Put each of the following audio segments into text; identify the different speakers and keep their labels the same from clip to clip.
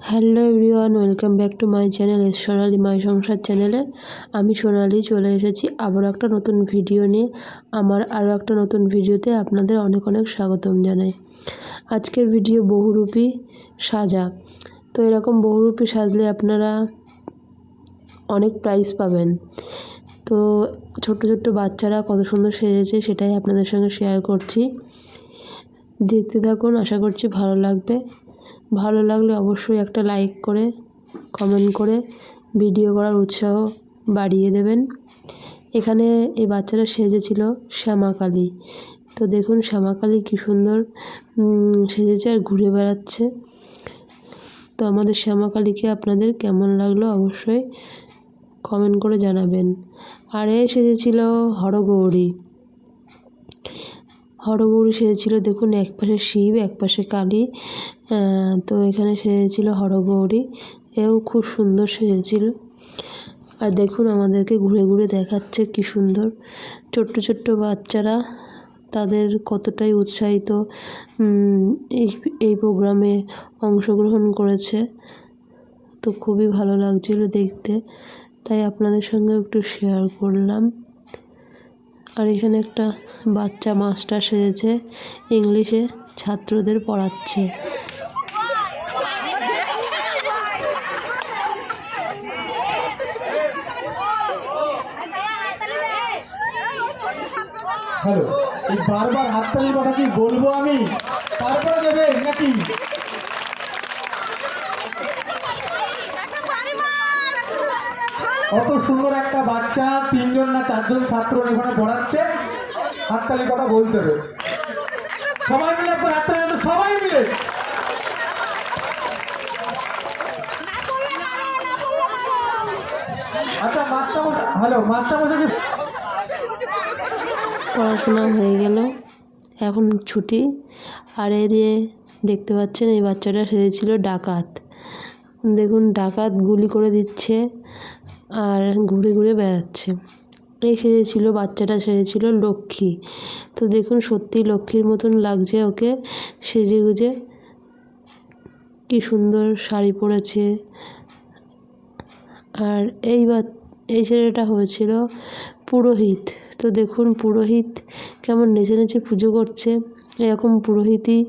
Speaker 1: Hello everyone, welcome back to my channel Sonali, my Sansar চ্যানেলে। আমি সোনালি চলে এসেছি আবার একটা নতুন ভিডিও নিয়ে। আমার আরও একটা নতুন ভিডিওতে আপনাদের অনেক অনেক স্বাগতম জানাই। আজকের ভিডিও বহুরূপী সাজা। তো এরকম বহুরূপী সাজলে আপনারা অনেক প্রাইজ পাবেন। তো ছোট্ট ছোট্ট বাচ্চারা কত সুন্দর সেজেছে সেটাই আপনাদের সঙ্গে শেয়ার করছি। দেখতে থাকুন, আশা করছি ভালো লাগবে। ভালো লাগলে অবশ্যই একটা লাইক করে কমেন্ট করে ভিডিও করার উৎসাহ বাড়িয়ে দেবেন। এখানে এই বাচ্চারা সেজেছিল শ্যামাকালী। তো দেখুন শ্যামাকালী কী সুন্দর সেজেছে আর ঘুরে বেড়াচ্ছে। তো আমাদের শ্যামাকালীকে আপনাদের কেমন লাগল অবশ্যই কমেন্ট করে জানাবেন। আর এ সেজেছিল হরগৌরী। হরগৌরী সেজেছিল, দেখুন এক পাশে শিব, এক পাশে কালী তো এখানে সেজেছিল হরগৌরী এও খুব সুন্দর সেজেছিল। আর দেখুন আমাদেরকে ঘুরে ঘুরে দেখাচ্ছে কি সুন্দর। ছোট্ট ছোট্ট বাচ্চারা তাদের কতটাই উৎসাহিত এই এই প্রোগ্রামে অংশগ্রহণ করেছে। তো খুবই ভালো লাগছিল দেখতে, তাই আপনাদের সঙ্গে একটু শেয়ার করলাম। আর এখানে একটা বাচ্চা মাস্টার সেজেছে, ইংলিশে ছাত্রদের পড়াচ্ছে।
Speaker 2: বারবার হাততালির কথা কি বলব আমি? তারপরে দেবেন নাকি? কত সুন্দর একটা বাচ্চা, তিনজন না চারজন ছাত্র এখানে পড়াচ্ছে। হাততালির কথা বলতে হবে। সবাই মিলে একবার হাততালি সবাই মিলে। আচ্ছা
Speaker 1: পড়াশোনা হয়ে গেল। এখন ছুটি। আর এই যে দেখতে পাচ্ছেন, এই বাচ্চাটা সেজেছিল ডাকাত। দেখুন, ডাকাত গুলি করে দিচ্ছে। আর ঘুরে ঘুরে বেড়াচ্ছে। এই সেজেছিল, বাচ্চাটা সেজেছিল লক্ষ্মী। তো দেখুন সত্যি লক্ষ্মীর মতন লাগছে ওকে সেজে গুজে। কী সুন্দর শাড়ি পরেছে। আর এই বা, এই ছেলেটা হয়েছিল পুরোহিত। তো দেখুন, পুরোহিত কেমন নেচে নেচে পুজো করছে। এরকম পুরোহিতই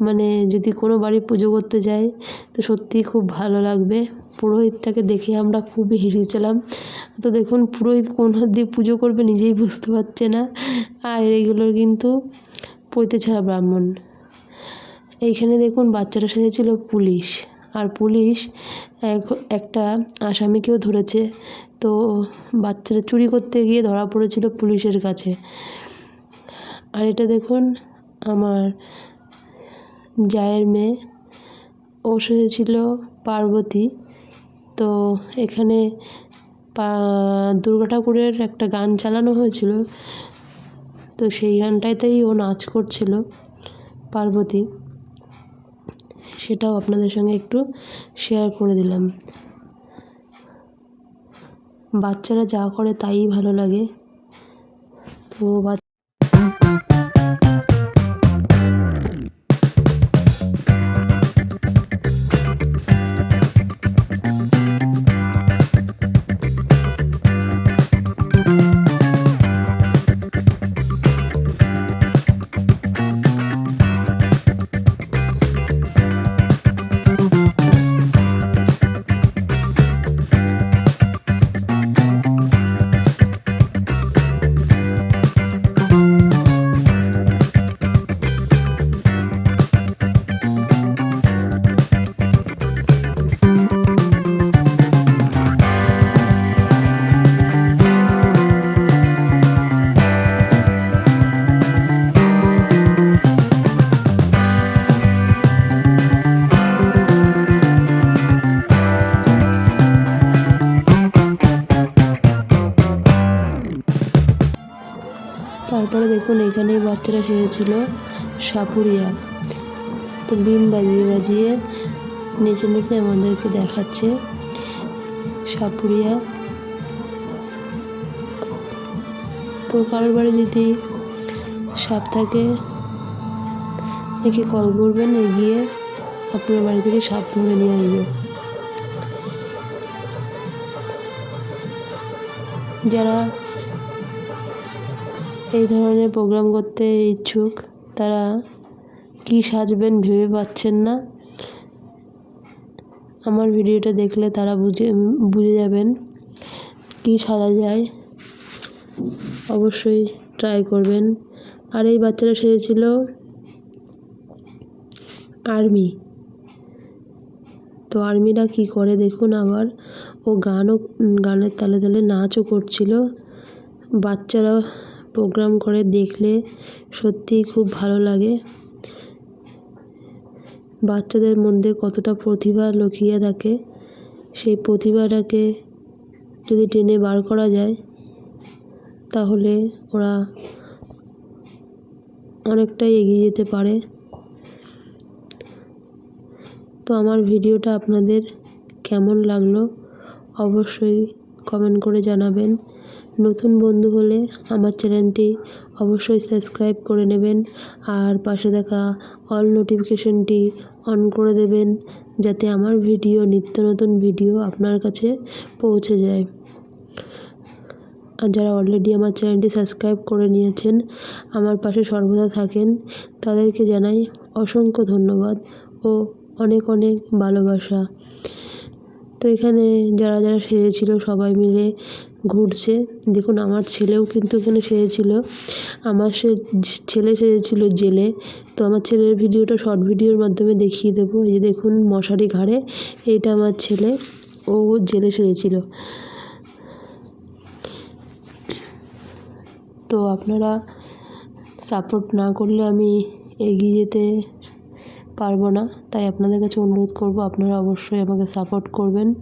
Speaker 1: মানে যদি কোনো বাড়ি পুজো করতে যায়, তো সত্যিই খুব ভালো লাগবে। পুরোহিতটাকে দেখে আমরা খুবই হেসেছিলাম তো দেখুন, পুরোহিত কোন হাত দিয়ে পুজো করবে নিজেই বুঝতে পারছে না। আর এইগুলোর কিন্তু পৈতে ছাড়া ব্রাহ্মণ। এইখানে দেখুন, বাচ্চারা সেজেছিল পুলিশ। আর পুলিশ এক, একটা আসামিকেও ধরেছে। তো বাচ্চারা চুরি করতে গিয়ে ধরা পড়েছিল পুলিশের কাছে। আর এটা দেখুন, আমার জায়ের মেয়ে। ও সেজেছিল পার্বতী। তো এখানে দুর্গা ঠাকুরের একটা গান চালানো হয়েছিল। তো সেই গানটাতেই ও নাচ করছিল পার্বতী। সেটাও আপনাদের সঙ্গে একটু শেয়ার করে দিলাম। বাচ্চারা যা করে তাই ভালো লাগে। তো দেখুন এখানেই বাচ্চারা সেজেছিল সাপুরিয়া তো বিন বাজিয়ে বাজিয়ে নেচে নেচে আমাদেরকে দেখাচ্ছে। সাপুরিয়া। তো কারোর বাড়ি যদি সাপ থাকে, একে কল করবেন, এগিয়ে আপনার বাড়ি থেকে সাপ ধরে নিয়ে আসবে। যারা এই ধরনের প্রোগ্রাম করতে ইচ্ছুক, তারা কী সাজবেন ভেবে পাচ্ছেন না। আমার ভিডিওটা দেখলে তারা বুঝে বুঝে যাবেন কী সাজা যায়। অবশ্যই ট্রাই করবেন। আর এই বাচ্চারা সেজেছিল আর্মি। তো আর্মিরা কী করে দেখুন আবার। ও গানও, গানের তালে তালে নাচও করছিল। বাচ্চারা প্রোগ্রাম করে দেখলে সত্যিই খুব ভালো লাগে। বাচ্চাদের মধ্যে কতটা প্রতিভা লুকিয়ে থাকে, সেই প্রতিভাটাকে যদি টেনে বার করা যায়, তাহলে ওরা অনেকটাই এগিয়ে যেতে পারে। তো আমার ভিডিওটা আপনাদের কেমন লাগল, অবশ্যই কমেন্ট করে জানাবেন। নতুন বন্ধু হলে আমার চ্যানেলটি অবশ্যই সাবস্ক্রাইব করে নেবেন আর পাশে দেখা অল নোটিফিকেশনটি অন করে দেবেন যাতে আমার ভিডিও, নিত্য নতুন ভিডিও আপনার কাছে পৌঁছে যায়। আর যারা অলরেডি আমার চ্যানেলটি সাবস্ক্রাইব করে নিয়েছেন, আমার পাশে সর্বদা থাকেন, তাদেরকে জানাই অসংখ্য ধন্যবাদ ও অনেক অনেক ভালোবাসা। তো এখানে যারা যারা সেজেছিল সবাই মিলে ঘুরছে। দেখুন, আমার ছেলেও কিন্তু এখানে সেজেছিল। আমার সে ছেলে সেজেছিল জেলে। তো আমার ছেলের ভিডিওটা শর্ট ভিডিওর মাধ্যমে দেখিয়ে দেবো। এই যে দেখুন, মশারি ঘাড়ে, এইটা আমার ছেলে। ও জেলে সেজেছিল। তো আপনারা সাপোর্ট না করলে আমি এগিয়ে যেতে পারব না। তাই আপনাদের কাছে অনুরোধ করব, আপনারা অবশ্যই আমাকে সাপোর্ট করবেন।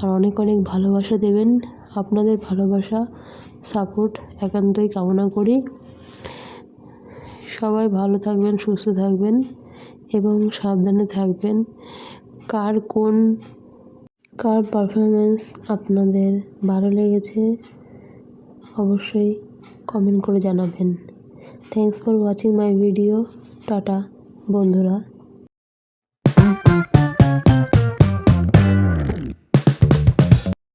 Speaker 1: আর অনেক অনেক ভালোবাসা দেবেন। আপনাদের ভালোবাসা, সাপোর্ট, একান্তই কামনা করি। সবাই ভালো থাকবেন, সুস্থ থাকবেন এবং সাবধানে থাকবেন। কার কোন, কার পারফরমেন্স আপনাদের ভালো লেগেছে, অবশ্যই কমেন্ট করে জানাবেন। Thanks for watching my video tata বন্ধুরা।